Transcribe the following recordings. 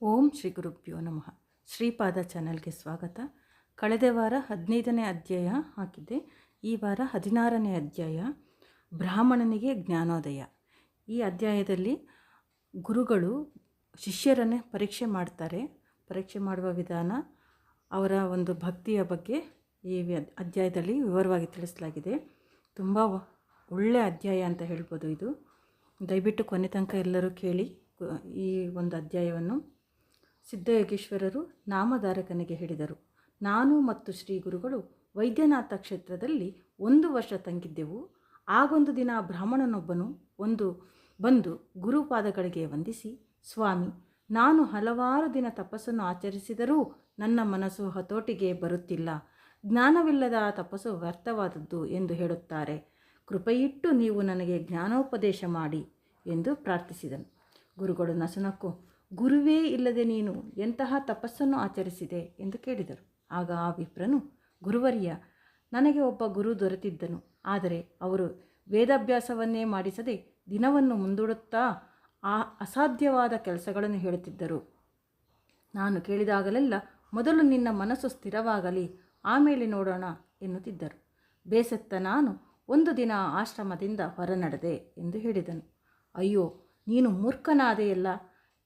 ಓಂ ಶ್ರೀ ಗುರುಭ್ಯೋ ನಮಃ. ಶ್ರೀಪಾದ ಚಾನಲ್ಗೆ ಸ್ವಾಗತ. ಕಳೆದ ವಾರ ಹದಿನೈದನೇ ಅಧ್ಯಾಯ ಹಾಕಿದ್ದೆ. ಈ ವಾರ ಹದಿನಾರನೇ ಅಧ್ಯಾಯ, ಬ್ರಾಹ್ಮಣನಿಗೆ ಜ್ಞಾನೋದಯ. ಈ ಅಧ್ಯಾಯದಲ್ಲಿ ಗುರುಗಳು ಶಿಷ್ಯರನ್ನೇ ಪರೀಕ್ಷೆ ಮಾಡ್ತಾರೆ. ಪರೀಕ್ಷೆ ಮಾಡುವ ವಿಧಾನ ಅವರ ಒಂದು ಭಕ್ತಿಯ ಬಗ್ಗೆ ಈ ಅಧ್ಯಾಯದಲ್ಲಿ ವಿವರವಾಗಿ ತಿಳಿಸಲಾಗಿದೆ. ತುಂಬ ಒಳ್ಳೆಯ ಅಧ್ಯಾಯ ಅಂತ ಹೇಳ್ಬೋದು ಇದು. ದಯವಿಟ್ಟು ಕೊನೆ ತನಕ ಎಲ್ಲರೂ ಕೇಳಿ ಈ ಒಂದು ಅಧ್ಯಾಯವನ್ನು ಸಿದ್ಧಯೋಗೀಶ್ವರರು ನಾಮಧಾರಕನಿಗೆ ಹೇಳಿದರು. ನಾನು ಮತ್ತು ಶ್ರೀ ಗುರುಗಳು ವೈದ್ಯನಾಥ ಕ್ಷೇತ್ರದಲ್ಲಿ ಒಂದು ವರ್ಷ ತಂಗಿದ್ದೆವು. ಆಗೊಂದು ದಿನ ಬ್ರಾಹ್ಮಣನೊಬ್ಬನು ಒಂದು ಬಂದು ಗುರುಪಾದಗಳಿಗೆ ವಂದಿಸಿ, ಸ್ವಾಮಿ, ನಾನು ಹಲವಾರು ದಿನ ತಪಸ್ಸನ್ನು ಆಚರಿಸಿದರೂ ನನ್ನ ಮನಸ್ಸು ಹತೋಟಿಗೆ ಬರುತ್ತಿಲ್ಲ. ಜ್ಞಾನವಿಲ್ಲದ ತಪಸ್ಸು ವ್ಯರ್ಥವಾದದ್ದು ಎಂದು ಹೇಳುತ್ತಾರೆ. ಕೃಪೆಯಿಟ್ಟು ನೀವು ನನಗೆ ಜ್ಞಾನೋಪದೇಶ ಮಾಡಿ ಎಂದು ಪ್ರಾರ್ಥಿಸಿದನು. ಗುರುಗಳು ನಸುನಕ್ಕು ಗುರುವೇ ಇಲ್ಲದೆ ನೀನು ಎಂತಹ ತಪಸ್ಸನ್ನು ಆಚರಿಸಿದೆ ಎಂದು ಕೇಳಿದರು. ಆಗ ಆ ವಿಪ್ರನು, ಗುರುವರ್ಯ, ನನಗೆ ಒಬ್ಬ ಗುರು ದೊರೆತಿದ್ದನು. ಆದರೆ ಅವರು ವೇದಾಭ್ಯಾಸವನ್ನೇ ಮಾಡಿಸದೆ ದಿನವನ್ನು ಮುಂದೂಡುತ್ತಾ ಆ ಅಸಾಧ್ಯವಾದ ಕೆಲಸಗಳನ್ನು ಹೇಳುತ್ತಿದ್ದರು. ನಾನು ಕೇಳಿದಾಗಲೆಲ್ಲ ಮೊದಲು ನಿನ್ನ ಮನಸ್ಸು ಸ್ಥಿರವಾಗಲಿ ಆಮೇಲೆ ನೋಡೋಣ ಎನ್ನುತ್ತಿದ್ದರು. ಬೇಸತ್ತ ನಾನು ಒಂದು ದಿನ ಆಶ್ರಮದಿಂದ ಹೊರನಡೆದೆ ಎಂದು ಹೇಳಿದನು. ಅಯ್ಯೋ, ನೀನು ಮೂರ್ಖನಾದೆಯಲ್ಲ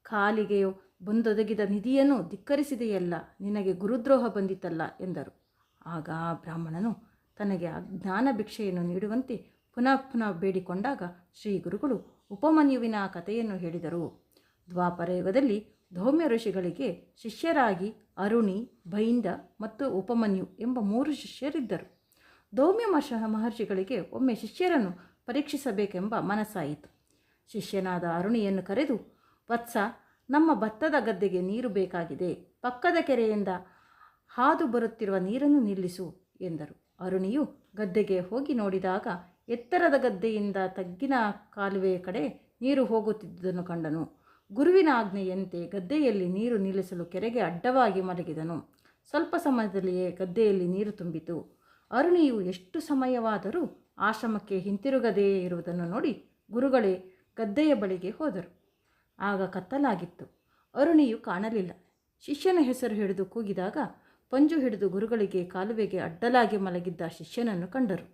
ಕಾಲಿಗೆಯೋ ಬಂದೊದಗಿದ ನಿಧಿಯನ್ನು ಧಿಕ್ಕರಿಸಿದೆಯಲ್ಲ, ನಿನಗೆ ಗುರುದ್ರೋಹ ಬಂದಿತಲ್ಲ ಎಂದರು. ಆಗ ಆ ಬ್ರಾಹ್ಮಣನು ತನಗೆ ಅಜ್ಞಾನ ಜ್ಞಾನ ಭಿಕ್ಷೆಯನ್ನು ನೀಡುವಂತೆ ಪುನಃ ಪುನಃ ಬೇಡಿಕೊಂಡಾಗ ಶ್ರೀ ಗುರುಗಳು ಉಪಮನ್ಯುವಿನ ಕಥೆಯನ್ನು ಹೇಳಿದರು. ದ್ವಾಪರಯುಗದಲ್ಲಿ ಧೌಮ್ಯ ಋಷಿಗಳಿಗೆ ಶಿಷ್ಯರಾಗಿ ಅರುಣಿ, ಬೈಂದ ಮತ್ತು ಉಪಮನ್ಯು ಎಂಬ ಮೂರು ಶಿಷ್ಯರಿದ್ದರು. ಧೌಮ್ಯ ಮಹ ಮಹರ್ಷಿಗಳಿಗೆ ಒಮ್ಮೆ ಶಿಷ್ಯರನ್ನು ಪರೀಕ್ಷಿಸಬೇಕೆಂಬ ಮನಸ್ಸಾಯಿತು. ಶಿಷ್ಯನಾದ ಅರುಣಿಯನ್ನು ಕರೆದು ವತ್ಸ, ನಮ್ಮ ಭತ್ತದ ಗದ್ದೆಗೆ ನೀರು ಬೇಕಾಗಿದೆ. ಪಕ್ಕದ ಕೆರೆಯಿಂದ ಹಾದು ಬರುತ್ತಿರುವ ನೀರನ್ನು ನಿಲ್ಲಿಸು ಎಂದರು. ಅರುಣಿಯು ಗದ್ದೆಗೆ ಹೋಗಿ ನೋಡಿದಾಗ ಎತ್ತರದ ಗದ್ದೆಯಿಂದ ತಗ್ಗಿನ ಕಾಲುವೆಯ ಕಡೆ ನೀರು ಹೋಗುತ್ತಿದ್ದುದನ್ನು ಕಂಡನು. ಗುರುವಿನ ಆಜ್ಞೆಯಂತೆ ಗದ್ದೆಯಲ್ಲಿ ನೀರು ನಿಲ್ಲಿಸಲು ಕೆರೆಗೆ ಅಡ್ಡವಾಗಿ ಮಲಗಿದನು. ಸ್ವಲ್ಪ ಸಮಯದಲ್ಲಿಯೇ ಗದ್ದೆಯಲ್ಲಿ ನೀರು ತುಂಬಿತು. ಅರುಣಿಯು ಎಷ್ಟು ಸಮಯವಾದರೂ ಆಶ್ರಮಕ್ಕೆ ಹಿಂತಿರುಗದೇ ಇರುವುದನ್ನು ನೋಡಿ ಗುರುಗಳೇ ಗದ್ದೆಯ ಬಳಿಗೆ ಹೋದರು. ಆಗ ಕತ್ತಲಾಗಿತ್ತು. ಅರುಣಿಯು ಕಾಣಲಿಲ್ಲ. ಶಿಷ್ಯನ ಹೆಸರು ಹಿಡಿದು ಕೂಗಿದಾಗ ಪಂಜು ಹಿಡಿದು ಗುರುಗಳಿಗೆ ಕಾಲುವೆಗೆ ಅಡ್ಡಲಾಗಿ ಮಲಗಿದ್ದ ಶಿಷ್ಯನನ್ನು ಕಂಡರು.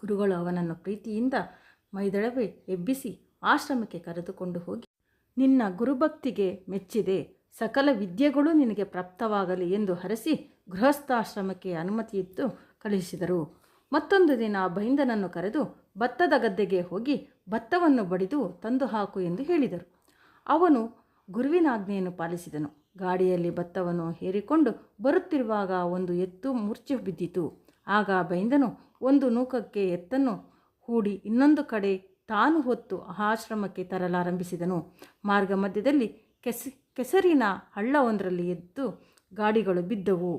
ಗುರುಗಳು ಅವನನ್ನು ಪ್ರೀತಿಯಿಂದ ಮೈದಳವೆ ಎಬ್ಬಿಸಿ ಆಶ್ರಮಕ್ಕೆ ಕರೆದುಕೊಂಡು ಹೋಗಿ, ನಿನ್ನ ಗುರುಭಕ್ತಿಗೆ ಮೆಚ್ಚಿದೆ, ಸಕಲ ವಿದ್ಯೆಗಳು ನಿನಗೆ ಪ್ರಾಪ್ತವಾಗಲಿ ಎಂದು ಹರಸಿ ಗೃಹಸ್ಥಾಶ್ರಮಕ್ಕೆ ಅನುಮತಿಯಿತ್ತು ಕಳುಹಿಸಿದರು. ಮತ್ತೊಂದು ದಿನ ಬೈಂದನನ್ನು ಕರೆದು ಭತ್ತದ ಗದ್ದೆಗೆ ಹೋಗಿ ಭತ್ತವನ್ನು ಬಡಿದು ತಂದು ಹಾಕು ಎಂದು ಹೇಳಿದರು. ಅವನು ಗುರುವಿನ ಆಜ್ಞೆಯನ್ನು ಪಾಲಿಸಿದನು. ಗಾಡಿಯಲ್ಲಿ ಭತ್ತವನ್ನು ಹೇರಿಕೊಂಡು ಬರುತ್ತಿರುವಾಗ ಒಂದು ಎತ್ತು ಮುರ್ಚಿ ಬಿದ್ದಿತು. ಆಗ ಬೈಂದನು ಒಂದು ನೂಕಕ್ಕೆ ಎತ್ತನ್ನು ಹೂಡಿ ಇನ್ನೊಂದು ಕಡೆ ತಾನು ಹೊತ್ತು ಆಶ್ರಮಕ್ಕೆ ತರಲಾರಂಭಿಸಿದನು. ಮಾರ್ಗ ಮಧ್ಯದಲ್ಲಿ ಕೆಸ, ಕೆಸರಿನ ಹಳ್ಳವೊಂದರಲ್ಲಿ ಎದ್ದು ಗಾಡಿಗಳು ಬಿದ್ದವು.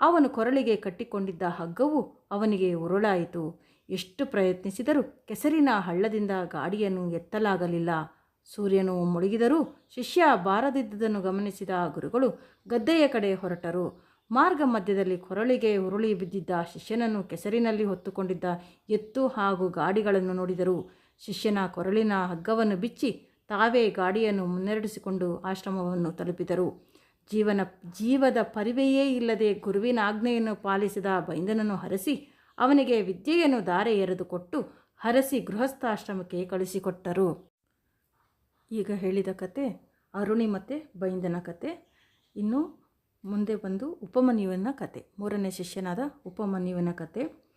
ಅವನು ಕೊರಳಿಗೆ ಕಟ್ಟಿಕೊಂಡಿದ್ದ ಹಗ್ಗವು ಅವನಿಗೆ ಉರುಳಾಯಿತು. ಎಷ್ಟು ಪ್ರಯತ್ನಿಸಿದರೂ ಕೆಸರಿನ ಹಳ್ಳದಿಂದ ಗಾಡಿಯನ್ನು ಎತ್ತಲಾಗಲಿಲ್ಲ. ಸೂರ್ಯನು ಮುಳುಗಿದರೂ ಶಿಷ್ಯ ಬಾರದಿದ್ದುದನ್ನು ಗಮನಿಸಿದ ಗುರುಗಳು ಗದ್ದೆಯ ಕಡೆ ಹೊರಟರು. ಮಾರ್ಗ ಮಧ್ಯದಲ್ಲಿ ಕೊರಳಿಗೆ ಉರುಳಿ ಬಿದ್ದಿದ್ದ ಶಿಷ್ಯನನ್ನು ಕೆಸರಿನಲ್ಲಿ ಹೊತ್ತುಕೊಂಡಿದ್ದ ಎತ್ತು ಹಾಗೂ ಗಾಡಿಗಳನ್ನು ನೋಡಿದರು. ಶಿಷ್ಯನ ಕೊರಳಿನ ಹಗ್ಗವನ್ನು ಬಿಚ್ಚಿ ತಾವೇ ಗಾಡಿಯನ್ನು ಮುನ್ನೆರಡಿಸಿಕೊಂಡು ಆಶ್ರಮವನ್ನು ತಲುಪಿದರು. ಜೀವನ, ಜೀವದ ಪರಿವೆಯೇ ಇಲ್ಲದೆ ಗುರುವಿನ ಆಜ್ಞೆಯನ್ನು ಪಾಲಿಸಿದ ಬೈಂದನನ್ನು ಹರಸಿ ಅವನಿಗೆ ವಿದ್ಯೆಯನ್ನು ದಾರೆ ಎರೆದುಕೊಟ್ಟು ಹರಸಿ ಗೃಹಸ್ಥಾಶ್ರಮಕ್ಕೆ ಕಳಿಸಿಕೊಟ್ಟರು. ಈಗ ಹೇಳಿದ ಕತೆ ಅರುಣಿ ಮತ್ತು ಬೈಂದನ ಕತೆ. ಇನ್ನು ಮುಂದೆ ಬಂದು ಉಪಮನ್ಯುವಿನ ಕತೆ. ಮೂರನೇ ಶಿಷ್ಯನಾದ ಉಪಮನ್ಯುವಿನ ಕತೆ.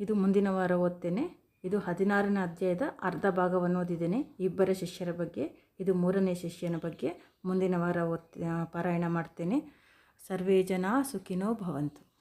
ಇದು ಮುಂದಿನ ವಾರ ಓದ್ತೇನೆ. ಇದು ಹದಿನಾರನೇ ಅಧ್ಯಾಯದ ಅರ್ಧ ಭಾಗವನ್ನು ಓದಿದ್ದೇನೆ. ಇಬ್ಬರ ಶಿಷ್ಯರ ಬಗ್ಗೆ, ಇದು ಮೂರನೇ ಶಿಷ್ಯನ ಬಗ್ಗೆ ಮುಂದಿನ ವಾರ ಓದ್ ಪಾರಾಯಣ ಮಾಡ್ತೇನೆ. ಸರ್ವೇ ಜನ ಸುಖಿನೋ ಭವಂತು.